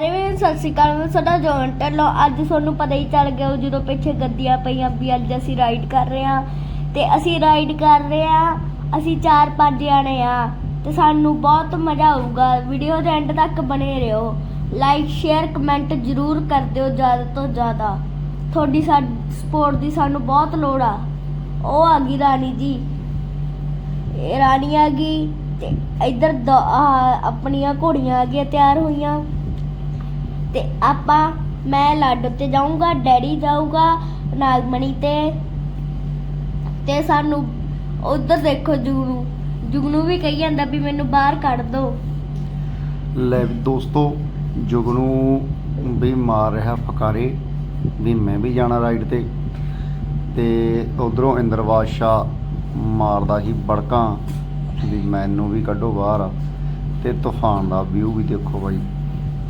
ਅਰੇ ਸਤਿ ਸ਼੍ਰੀ ਅਕਾਲ, ਮੈਂ ਤੁਹਾਡਾ ਜੋਨ ਢੱਲੋਂ ਅੱਜ ਤੁਹਾਨੂੰ ਪਤਾ ਹੀ ਚੱਲ ਗਿਆ ਜਦੋਂ ਪਿੱਛੇ ਗੱਡੀਆਂ ਪਈਆਂ ਵੀ ਅੱਜ ਅਸੀਂ ਰਾਈਡ ਕਰ ਰਹੇ ਹਾਂ। ਤੇ ਅਸੀਂ ਰਾਈਡ ਕਰ ਰਹੇ ਹਾਂ, ਅਸੀਂ ਚਾਰ ਪੰਜ ਜਾਣੇ ਆ ਤੇ ਸਾਨੂੰ ਬਹੁਤ ਮਜ਼ਾ ਆਊਗਾ ਵੀਡੀਓ ਦੇ ਐਂਡ ਤੱਕ ਬਣੇ ਰਹੋ। ਲਾਈਕ ਸ਼ੇਅਰ ਕਮੈਂਟ ਜ਼ਰੂਰ ਕਰ ਦਿਓ ਜ਼ਿਆਦਾ ਤੋਂ ਜ਼ਿਆਦਾ। ਤੁਹਾਡੀ ਸਪੋਰਟ ਦੀ ਸਾਨੂੰ ਬਹੁਤ ਲੋੜ ਆ। ਉਹ ਆ ਗਈ ਰਾਣੀ ਜੀ। ਇਹ ਰਾਣੀ ਆ ਗਈ ਤੇ ਇੱਧਰ ਦ- ਆਪਣੀਆਂ ਘੋੜੀਆਂ ਆ ਗਈਆਂ ਤਿਆਰ ਹੋਈਆਂ। ਤੇ ਆਪਾਂ, ਮੈਂ ਲਾਡੋ ਤੇ ਜਾਊਂਗਾ, ਡੈਡੀ ਜਾਊਗਾ, ਨਾਗਮਣੀ ਤੇ। ਤੇ ਸਾਨੂੰ ਉਧਰ ਦੇਖੋ ਜੁਗਨੂ। ਜੁਗਨੂ ਵੀ ਕਹੀ ਜਾਂਦਾ ਵੀ ਮੈਨੂੰ ਬਾਹਰ ਕੱਢ ਦਿਓ ਲੈ ਵੀ ਦੋਸਤੋ, ਜੁਗਨੂ ਵੀ ਮਾਰ ਰਿਹਾ ਫਕਾਰੇ, ਵੀ ਮੈਂ ਵੀ ਜਾਣਾ ਰਾਈਡ ਤੇ। ਤੇ ਉਧਰੋਂ ਇੰਦਰ ਬਾਦਸ਼ਾਹ ਮਾਰਦਾ ਸੀ ਬੜਕਾਂ, ਵੀ ਮੈਨੂੰ ਵੀ ਕੱਢੋ ਬਾਹਰ। ਤੇ ਤੂਫਾਨ ਦਾ ਵਿਊ ਵੀ ਦੇਖੋ ਬਾਈ।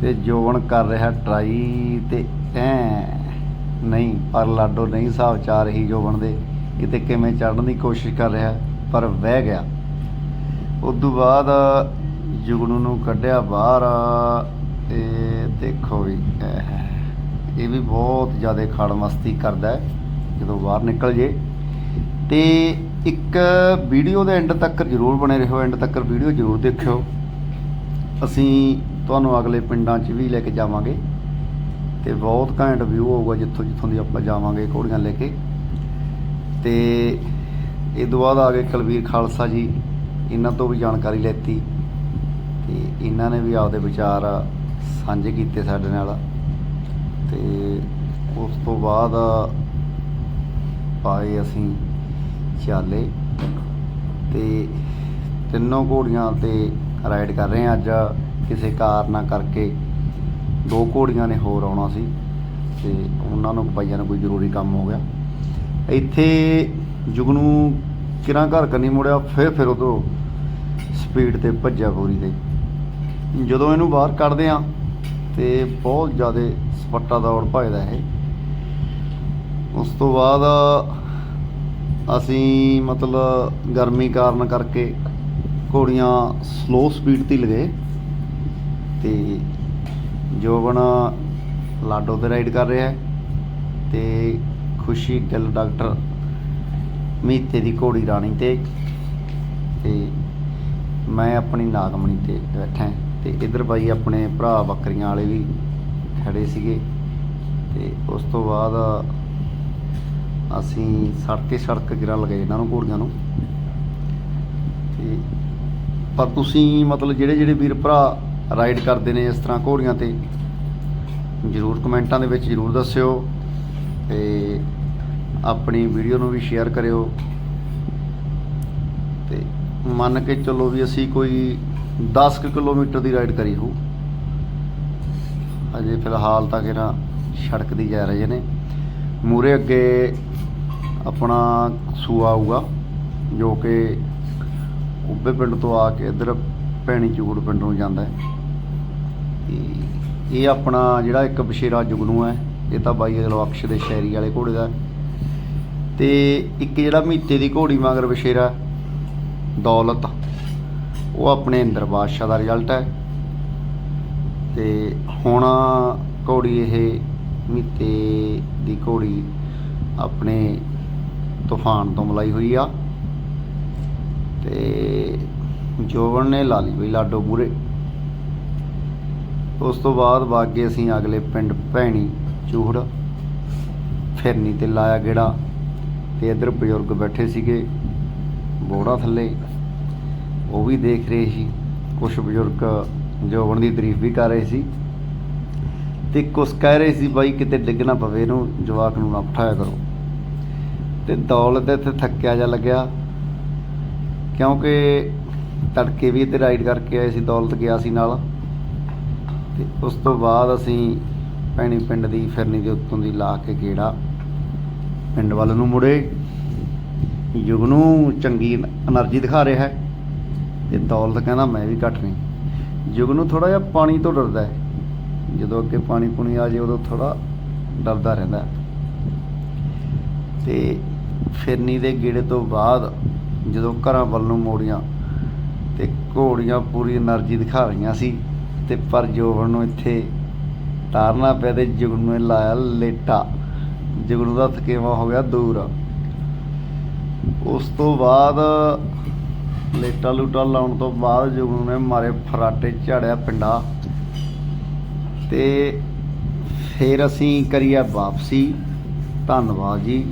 ਤੇ ਜੋਵਨ ਕਰ ਰਿਹਾ ਟਰਾਈ ਤੇ ਐ ਨਹੀਂ, ਪਰ ਲਾਡੋ ਨਹੀਂ ਹਿਸਾਬ ਚਾ ਰਹੀ ਜੋਵਨ ਦੇ। ਕਿਤੇ ਕਿਵੇਂ ਚੜਨ ਦੀ ਕੋਸ਼ਿਸ਼ ਕਰ ਰਿਹਾ, ਪਰ ਵਹਿ ਗਿਆ। ਉਦੋਂ ਬਾਅਦ ਜੁਗਨੂ ਨੂੰ ਕੱਢਿਆ ਬਾਹਰ ਤੇ ਦੇਖੋ ਵੀ ਇਹ ਇਹ ਵੀ ਬਹੁਤ ਜ਼ਿਆਦਾ ਖੜ ਮਸਤੀ ਕਰਦਾ ਜਦੋਂ ਬਾਹਰ ਨਿਕਲ ਜੇ। ਤੇ ਇੱਕ ਵੀਡੀਓ ਦੇ ਐਂਡ ਤੱਕ ਜ਼ਰੂਰ ਬਣੇ ਰਹੋ ਐਂਡ ਤੱਕ ਵੀਡੀਓ ਜ਼ਰੂਰ ਦੇਖਿਓ। ਅਸੀਂ ਤੁਹਾਨੂੰ ਅਗਲੇ ਪਿੰਡਾਂ 'ਚ ਵੀ ਲੈ ਕੇ ਜਾਵਾਂਗੇ ਤੇ ਬਹੁਤ ਘੈਂਟ ਵਿਊ ਹੋਊਗਾ ਜਿੱਥੋਂ ਜਿੱਥੋਂ ਦੀ ਆਪਾਂ ਜਾਵਾਂਗੇ ਘੋੜੀਆਂ ਲੈ ਕੇ। ਤੇ ਇਹ ਤੋਂ ਬਾਅਦ ਆ ਗਏ ਕੁਲਵੀਰ ਖਾਲਸਾ ਜੀ, ਇਹਨਾਂ ਤੋਂ ਵੀ ਜਾਣਕਾਰੀ ਲੈਤੀ ਤੇ ਇਹਨਾਂ ਨੇ ਵੀ ਆਪਦੇ ਵਿਚਾਰ ਸਾਂਝੇ ਕੀਤੇ ਸਾਡੇ ਨਾਲ। ਤੇ ਉਸ ਤੋਂ ਬਾਅਦ ਪਾਏ ਅਸੀਂ ਚਾਲੇ ਤੇ ਤਿੰਨੋਂ ਘੋੜੀਆਂ ਤੇ ਰਾਈਡ ਕਰ ਰਹੇ ਹਾਂ ਅੱਜ। ਕਿਸੇ ਕਾਰਨਾ ਕਰਕੇ ਦੋ ਘੋੜੀਆਂ ਨੇ ਹੋਰ ਆਉਣਾ ਸੀ ਤੇ ਉਹਨਾਂ ਨੂੰ ਭਾਈਆਂ ਨੂੰ ਕੋਈ ਜ਼ਰੂਰੀ ਕੰਮ ਹੋ ਗਿਆ। ਇੱਥੇ ਜੁਗਨੂ ਕਿਰਾਂ ਘਰ ਕੰਨੀ ਮੁੜਿਆ, ਫਿਰ ਫਿਰ ਉਧਰੋਂ ਸਪੀਡ ਤੇ ਭੱਜਿਆ ਪੂਰੀ ਤੇ। ਜਦੋਂ ਇਹਨੂੰ ਬਾਹਰ ਕੱਢਦੇ ਆ ਤੇ ਬਹੁਤ ਜ਼ਿਆਦਾ ਸਪੱਟਾ ਦੌੜ ਭਜਦਾ ਇਹ। ਉਸ ਤੋਂ ਬਾਅਦ ਅਸੀਂ ਮਤਲਬ ਗਰਮੀ ਕਾਰਨ ਕਰਕੇ ਘੋੜੀਆਂ ਸਲੋ ਸਪੀਡ ਤੇ ਹੀ ਲਗੇ। ਤੇ ਜੋਬਨ ਲਾਡੋ ਤੇ ਰਾਈਡ ਕਰ ਰਿਹਾ ਹੈ ਤੇ ਖੁਸ਼ੀ ਗਿੱਲ ਡਾਕਟਰ ਮੀਤੇ ਦੀ ਘੋੜੀ ਰਾਣੀ ਤੇ ਤੇ ਮੈਂ ਆਪਣੀ ਨਾਗਮਣੀ ਤੇ ਬੈਠਾ ਹਾਂ ਤੇ ਇਧਰ ਬਾਈ ਆਪਣੇ ਭਰਾ ਬੱਕਰੀਆਂ ਵਾਲੇ ਵੀ ਖੜੇ ਸੀਗੇ ਤੇ ਉਸ ਤੋਂ ਬਾਅਦ ਅਸੀਂ ਸੜਕੇ ਸੜਕ ਗਿਰਾ ਲਗਾਏ ਇਹਨਾਂ ਨੂੰ ਘੋੜੀਆਂ ਨੂੰ। ਤੇ ਪਰ ਤੁਸੀਂ ਮਤਲਬ ਜਿਹੜੇ ਜਿਹੜੇ ਵੀਰ ਭਰਾ ਰਾਈਡ ਕਰਦੇ ਨੇ ਇਸ ਤਰ੍ਹਾਂ ਘੋੜੀਆਂ ਤੇ। ਜਰੂਰ ਕਮੈਂਟਾਂ ਦੇ ਵਿੱਚ ਜਰੂਰ ਦੱਸਿਓ ਤੇ ਆਪਣੀ ਵੀਡੀਓ ਨੂੰ ਵੀ ਸ਼ੇਅਰ ਕਰਿਓ। ਤੇ ਮੰਨ ਕੇ ਚੱਲੋ ਵੀ ਅਸੀਂ ਕੋਈ 10 ਕੁ ਕਿਲੋਮੀਟਰ ਦੀ ਰਾਈਡ ਕਰੀ ਹੋ ਅਜੇ ਫਿਲਹਾਲ ਤਾਂ ਕਿਹੜਾ ਸੜਕ ਦੀ ਜਾ ਰਹੇ ਨੇ। ਮੂਰੇ ਅੱਗੇ ਆਪਣਾ ਸੂਆ ਆਊਗਾ, ਜੋ ਕਿ ਉੱਬੇ ਪਿੰਡ ਤੋਂ ਆ ਕੇ ਇੱਧਰ ਭੈਣੀ ਚੂੜ ਪਿੰਡ ਨੂੰ ਜਾਂਦਾ ਹੈ। ਇਹ ਆਪਣਾ ਜਿਹੜਾ ਇੱਕ ਬਸ਼ੇਰਾ ਜੁਗਨੂ ਹੈ, ਇਹ ਤਾਂ ਬਾਈ ਅਗਲੋ ਅਕਸ਼ ਦੇ ਸ਼ਾਇਰੀ ਵਾਲੇ ਘੋੜੇ ਦਾ ਹੈ। ਤੇ ਇੱਕ ਜਿਹੜਾ ਮੀਤੇ ਦੀ ਘੋੜੀ ਮਗਰ ਬਸ਼ੇਰਾ, ਦੌਲਤ, ਉਹ ਆਪਣੇ ਇੰਦਰ ਬਾਦਸ਼ਾਹ ਦਾ ਰਿਜ਼ਲਟ ਹੈ। ਤੇ ਹੁਣ ਘੋੜੀ ਇਹ ਮੀਤੇ ਦੀ ਘੋੜੀ ਆਪਣੇ ਤੂਫਾਨ ਤੋਂ ਮਲਾਈ ਹੋਈ ਆ। ਤੇ ਜੋਵਨ ਨੇ ਲਾ ਲਈ ਬਈ ਲਾਡੋ ਮੂਰੇ ਉਸ ਤੋਂ ਬਾਅਦ ਬਾਗੇ ਅਸੀਂ ਅਗਲੇ ਪਿੰਡ ਭੈਣੀ ਚੂਹੜ ਫਿਰਨੀ ਤੇ ਲਾਇਆ ਗੇੜਾ ਤੇ ਇੱਧਰ ਬਜ਼ੁਰਗ ਬੈਠੇ ਸੀਗੇ ਬੋੜਾ ਥੱਲੇ। ਉਹ ਵੀ ਦੇਖ ਰਹੇ ਸੀ। ਕੁਝ ਬਜ਼ੁਰਗ ਜੋਵਨ ਦੀ ਤਾਰੀਫ ਵੀ ਕਰ ਰਹੇ ਸੀ। ਤੇ ਕੁਝ ਕਹਿ ਰਹੇ ਸੀ, ਬਾਈ, ਕਿਤੇ ਡਿੱਗ ਨਾ ਪਵੇ ਇਹਨੂੰ, ਜਵਾਕ ਨੂੰ ਨਾ ਉਠਾਇਆ ਕਰੋ। ਤੇ ਦੌਲਤ ਇੱਥੇ ਥੱਕਿਆ ਜਾ ਲੱਗਿਆ। ਕਿਉਂਕਿ ਤੜਕੇ ਵੀ ਇੱਥੇ ਰਾਈਡ ਕਰਕੇ ਆਏ ਸੀ, ਦੌਲਤ ਗਿਆ ਸੀ ਨਾਲ। ਤੇ ਉਸ ਤੋਂ ਬਾਅਦ ਅਸੀਂ ਪੈਣੀ ਪਿੰਡ ਦੀ ਫਿਰਨੀ ਦੇ ਉੱਤੋਂ ਦੀ ਲਾ ਕੇ ਗੇੜਾ ਪਿੰਡ ਵੱਲ ਨੂੰ ਮੁੜੇ। ਯੁਗ ਨੂੰ ਚੰਗੀ એનર્ਜੀ ਦਿਖਾ ਰਿਹਾ ਹੈ ਤੇ ਦੌਲਤ ਕਹਿੰਦਾ, ਮੈਂ ਵੀ ਘਟ ਨਹੀਂ। ਯੁਗ ਨੂੰ ਥੋੜਾ ਜਿਹਾ ਪਾਣੀ ਤੋਂ ਡਰਦਾ ਹੈ। ਜਦੋਂ ਅੱਗੇ ਪਾਣੀ ਪੁਣੀ ਆ ਜੇ, ਉਦੋਂ ਥੋੜਾ ਡਰਦਾ ਰਹਿੰਦਾ ਤੇ ਫਿਰਨੀ ਦੇ ਗੇੜੇ ਤੋਂ ਬਾਅਦ ਜਦੋਂ ਘਰਾਂ ਵੱਲ ਨੂੰ ਮੋੜੀਆਂ ਤੇ ਘੋੜੀਆਂ ਪੂਰੀ એનર્ਜੀ ਦਿਖਾ ਰਹੀਆਂ ਸੀ ਤੇ ਪਰ ਜੋਬਨ ਨੂੰ ਇੱਥੇ ਤਾਰਨਾ ਪਿਆ ਤੇ ਜੁਗਨੂ ਨੇ ਲਾਇਆ ਲੇਟਾ। ਜੁਗਨੂ ਦਾ ਥਕੇਵਾ ਹੋ ਗਿਆ ਦੂਰ। ਉਸ ਤੋਂ ਬਾਅਦ ਲੇਟਾ ਲੂਟਾ ਲਾਉਣ ਤੋਂ ਬਾਅਦ ਜੁਗਨੂ ਨੇ ਮਾਰੇ ਫਰਾਟੇ ਝਾੜਿਆ ਪਿੰਡਾ। ਤੇ ਫਿਰ ਅਸੀਂ ਕਰੀਆ ਵਾਪਸੀ। ਧੰਨਵਾਦ ਜੀ।